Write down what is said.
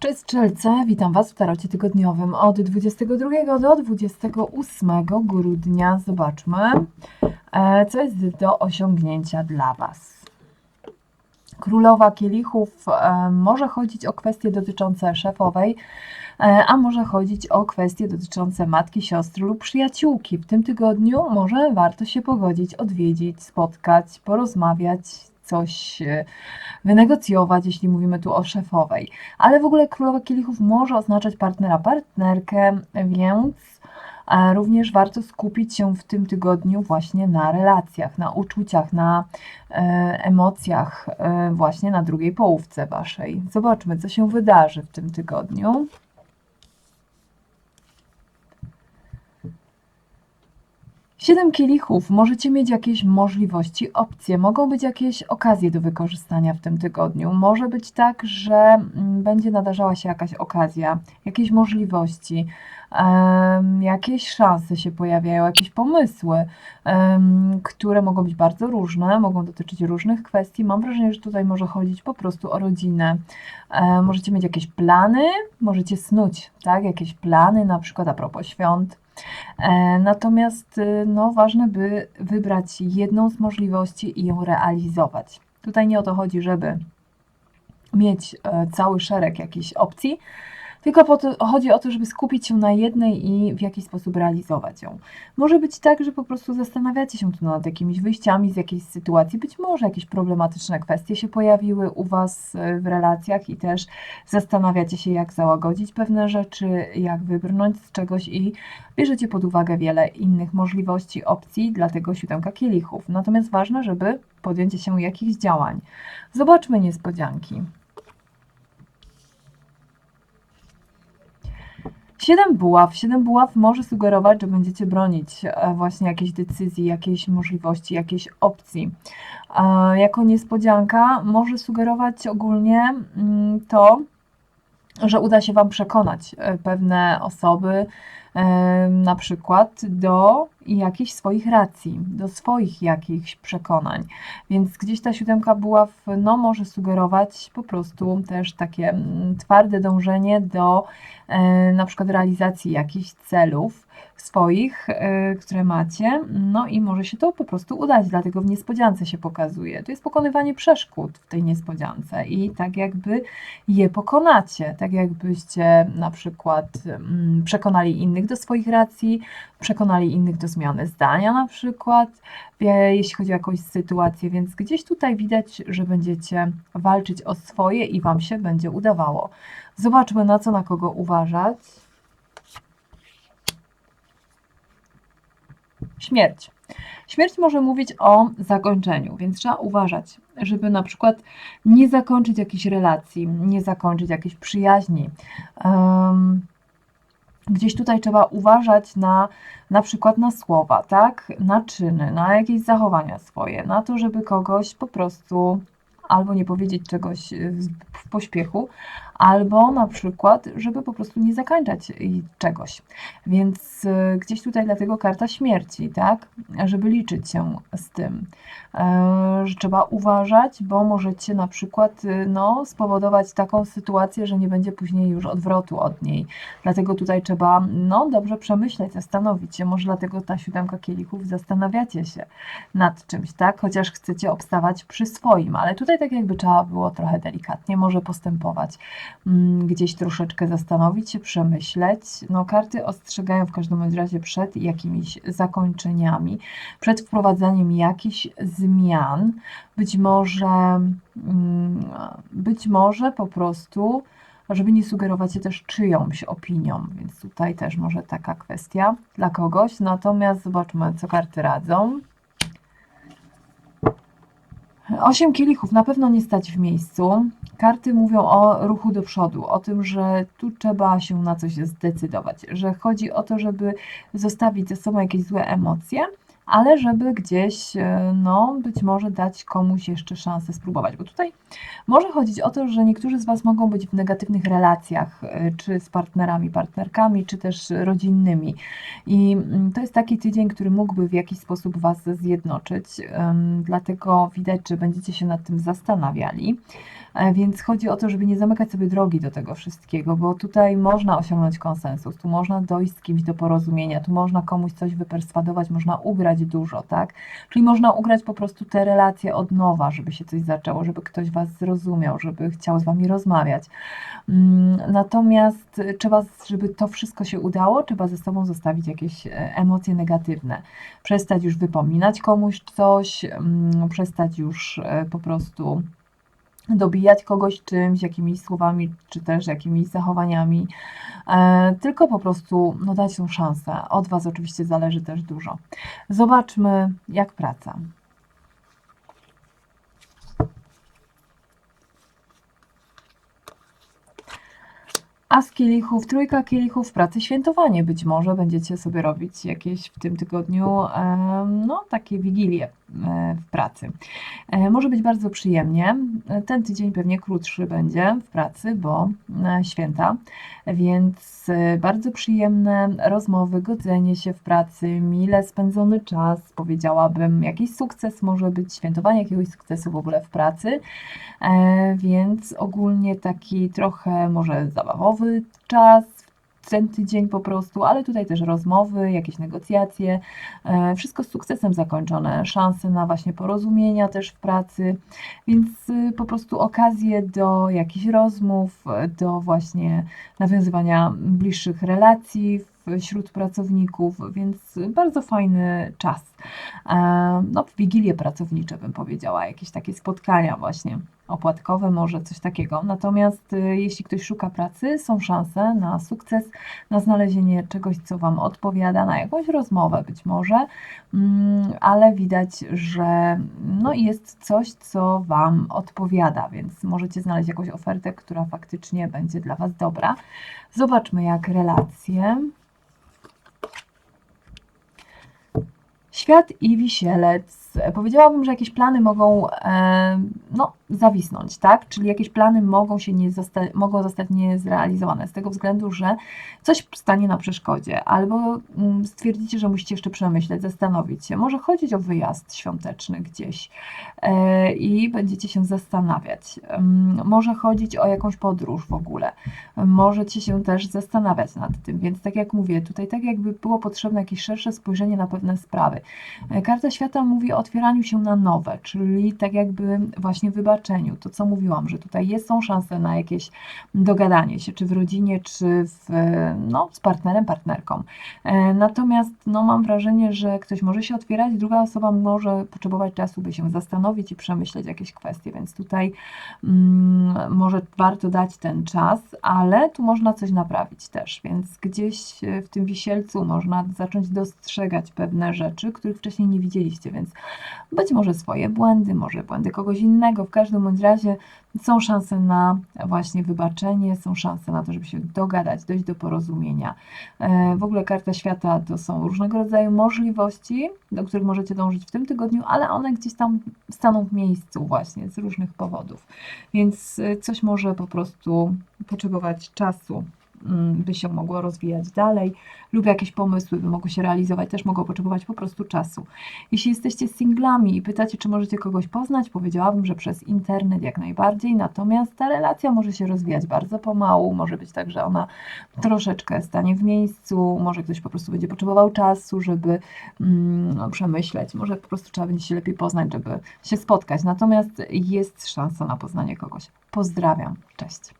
Cześć witam Was w tarocie tygodniowym od 22 do 28 grudnia. Zobaczmy, e, co jest do osiągnięcia dla Was. Królowa kielichów e, może chodzić o kwestie dotyczące szefowej, e, a może chodzić o kwestie dotyczące matki, siostry lub przyjaciółki. W tym tygodniu może warto się pogodzić, odwiedzić, spotkać, porozmawiać, coś e, wynegocjować, jeśli mówimy tu o szefowej. Ale w ogóle królowa kielichów może oznaczać partnera, partnerkę, więc e, również warto skupić się w tym tygodniu właśnie na relacjach, na uczuciach, na e, emocjach, właśnie na drugiej połówce waszej. Zobaczmy, co się wydarzy w tym tygodniu. Siedem kielichów. Możecie mieć jakieś możliwości, opcje. Mogą być jakieś okazje do wykorzystania w tym tygodniu. Może być tak, że mm, będzie nadarzała się jakaś okazja, jakieś możliwości, jakieś szanse się pojawiają, jakieś pomysły, które mogą być bardzo różne, mogą dotyczyć różnych kwestii. Mam wrażenie, że tutaj może chodzić po prostu o rodzinę. E, możecie mieć jakieś plany, możecie snuć, tak? Jakieś plany, na przykład a propos świąt. E, Natomiast y, no, ważne, by wybrać jedną z możliwości i ją realizować. Tutaj nie o to chodzi, żeby mieć e, cały szereg jakichś opcji, tylko po to, chodzi o to, żeby skupić się na jednej i w jakiś sposób realizować ją. Może być tak, że po prostu zastanawiacie się tu nad jakimiś wyjściami z jakiejś sytuacji, być może jakieś problematyczne kwestie się pojawiły u Was e, w relacjach i też zastanawiacie się, jak załagodzić pewne rzeczy, jak wybrnąć z czegoś i bierzecie pod uwagę wiele innych możliwości, opcji, dlatego siódemka kielichów. Natomiast ważne, żeby podjąć się jakichś działań. Zobaczmy niespodzianki. Siedem buław. Siedem buław może sugerować, że będziecie bronić e, właśnie jakiejś decyzji, jakiejś możliwości, jakiejś opcji. Jako niespodzianka może sugerować ogólnie mm, to, że uda się Wam przekonać e, pewne osoby, na przykład do jakichś swoich racji, do swoich jakichś przekonań. Więc gdzieś ta siódemka buław no, może sugerować po prostu też takie mm, twarde dążenie do na przykład realizacji jakichś celów swoich, e, które macie, no i może się to po prostu udać, dlatego w niespodziance się pokazuje. To jest pokonywanie przeszkód w tej niespodziance i tak jakby je pokonacie, tak jakbyście na przykład mm, przekonali innych do swoich racji, przekonali innych do zmiany zdania na przykład, jeśli chodzi o jakąś sytuację, więc gdzieś tutaj widać, że będziecie walczyć o swoje i Wam się będzie udawało. Zobaczmy na co, na kogo uważać. Śmierć. Śmierć może mówić o zakończeniu, więc trzeba uważać, żeby na przykład nie zakończyć jakiejś relacji, nie zakończyć jakiejś przyjaźni. Um, gdzieś tutaj trzeba uważać na na przykład na słowa, tak? Na czyny, na jakieś zachowania swoje, na to, żeby kogoś po prostu albo nie powiedzieć czegoś w pośpiechu, albo na przykład, żeby po prostu nie zakończać y, czegoś. Więc y, gdzieś tutaj dlatego karta śmierci, tak? Żeby liczyć się z tym, e, że trzeba uważać, bo możecie na przykład y, no, spowodować taką sytuację, że nie będzie później już odwrotu od niej. Dlatego tutaj trzeba no, dobrze przemyśleć, zastanowić się. Może dlatego ta siódemka kielichów zastanawiacie się nad czymś, tak? Chociaż chcecie obstawać przy swoim, ale tutaj tak jakby trzeba było trochę delikatnie może postępować. Mm, Gdzieś troszeczkę zastanowić się, przemyśleć. No, karty ostrzegają w każdym razie przed jakimiś zakończeniami, przed wprowadzeniem jakichś zmian. Być może, mm, być może po prostu żeby nie sugerować się też czyjąś opinią, więc tutaj też może taka kwestia dla kogoś. Natomiast zobaczmy, co karty radzą. Osiem kielichów na pewno nie stać w miejscu. Karty mówią o ruchu do przodu, o tym, że tu trzeba się na coś zdecydować, że chodzi o to, żeby zostawić ze sobą jakieś złe emocje, ale żeby gdzieś, e, no, być może dać komuś jeszcze szansę spróbować. Bo tutaj może chodzić o to, że niektórzy z Was mogą być w negatywnych relacjach, e, czy z partnerami, partnerkami, czy też rodzinnymi. I mm, to jest taki tydzień, który mógłby w jakiś sposób Was zjednoczyć. Dlatego widać, że będziecie się nad tym zastanawiali. E, Więc chodzi o to, żeby nie zamykać sobie drogi do tego wszystkiego, bo tutaj można osiągnąć konsensus, tu można dojść z kimś do porozumienia, tu można komuś coś wyperswadować, można ugrać dużo, tak? Czyli można ugrać po prostu te relacje od nowa, żeby się coś zaczęło, żeby ktoś Was zrozumiał, żeby chciał z Wami rozmawiać. Mm, Natomiast y, trzeba, żeby to wszystko się udało, trzeba ze sobą zostawić jakieś e, emocje negatywne. Przestać już wypominać komuś coś, mm, przestać już e, po prostu dobijać kogoś czymś, jakimiś słowami, czy też jakimiś zachowaniami, e, tylko po prostu no, dać tą szansę. Od Was oczywiście zależy też dużo. Zobaczmy, jak praca. A z kielichów, trójka kielichów pracy, świętowanie być może będziecie sobie robić jakieś w tym tygodniu, em, no takie wigilie e, w pracy. E, Może być bardzo przyjemnie. E, Ten tydzień pewnie krótszy będzie w pracy, bo e, święta, więc e, bardzo przyjemne rozmowy, godzenie się w pracy, mile spędzony czas, powiedziałabym, jakiś sukces może być, świętowanie jakiegoś sukcesu w ogóle w pracy. E, więc ogólnie taki trochę może zabawowy czas, ten tydzień po prostu, ale tutaj też rozmowy, jakieś negocjacje, e, wszystko z sukcesem zakończone, szanse na właśnie porozumienia też w pracy, więc y, po prostu okazje do jakichś rozmów, do właśnie nawiązywania bliższych relacji wśród pracowników, więc bardzo fajny czas. E, No, w wigilie pracownicze bym powiedziała, jakieś takie spotkania właśnie opłatkowe, może coś takiego. Natomiast y, jeśli ktoś szuka pracy, są szanse na sukces, na znalezienie czegoś, co Wam odpowiada, na jakąś rozmowę być może, mm, ale widać, że no, jest coś, co Wam odpowiada, więc możecie znaleźć jakąś ofertę, która faktycznie będzie dla Was dobra. Zobaczmy, jak relacje. Świat i wisielec. Powiedziałabym, że jakieś plany mogą e, no, zawisnąć, tak? Czyli jakieś plany mogą się nie zosta mogą zostać niezrealizowane z tego względu, że coś stanie na przeszkodzie, albo mm, stwierdzicie, że musicie jeszcze przemyśleć, zastanowić się. Może chodzić o wyjazd świąteczny gdzieś e, i będziecie się zastanawiać. Ym, Może chodzić o jakąś podróż w ogóle. Możecie się też zastanawiać nad tym, więc tak jak mówię, tutaj tak jakby było potrzebne jakieś szersze spojrzenie na pewne sprawy. E, Karta świata mówi o otwieraniu się na nowe, czyli tak jakby właśnie wybaczeniu. To co mówiłam, że tutaj jest, są szanse na jakieś dogadanie się, czy w rodzinie, czy w, no, z partnerem, partnerką. E, Natomiast no, mam wrażenie, że ktoś może się otwierać, druga osoba może potrzebować czasu, by się zastanowić i przemyśleć jakieś kwestie, więc tutaj mm, może warto dać ten czas, ale tu można coś naprawić też, więc gdzieś e, w tym wisielcu można zacząć dostrzegać pewne rzeczy, których wcześniej nie widzieliście, więc być może swoje błędy, może błędy kogoś innego. W każdym bądź razie są szanse na właśnie wybaczenie, są szanse na to, żeby się dogadać, dojść do porozumienia. E, W ogóle karta świata to są różnego rodzaju możliwości, do których możecie dążyć w tym tygodniu, ale one gdzieś tam staną w miejscu właśnie z różnych powodów. Więc e, coś może po prostu potrzebować czasu by się mogło rozwijać dalej, lub jakieś pomysły by mogły się realizować, też mogą potrzebować po prostu czasu. Jeśli jesteście singlami i pytacie, czy możecie kogoś poznać, powiedziałabym, że przez internet jak najbardziej, natomiast ta relacja może się rozwijać bardzo pomału, może być tak, że ona troszeczkę stanie w miejscu, może ktoś po prostu będzie potrzebował czasu, żeby mm, no, przemyśleć, może po prostu trzeba będzie się lepiej poznać, żeby się spotkać, natomiast jest szansa na poznanie kogoś. Pozdrawiam, cześć.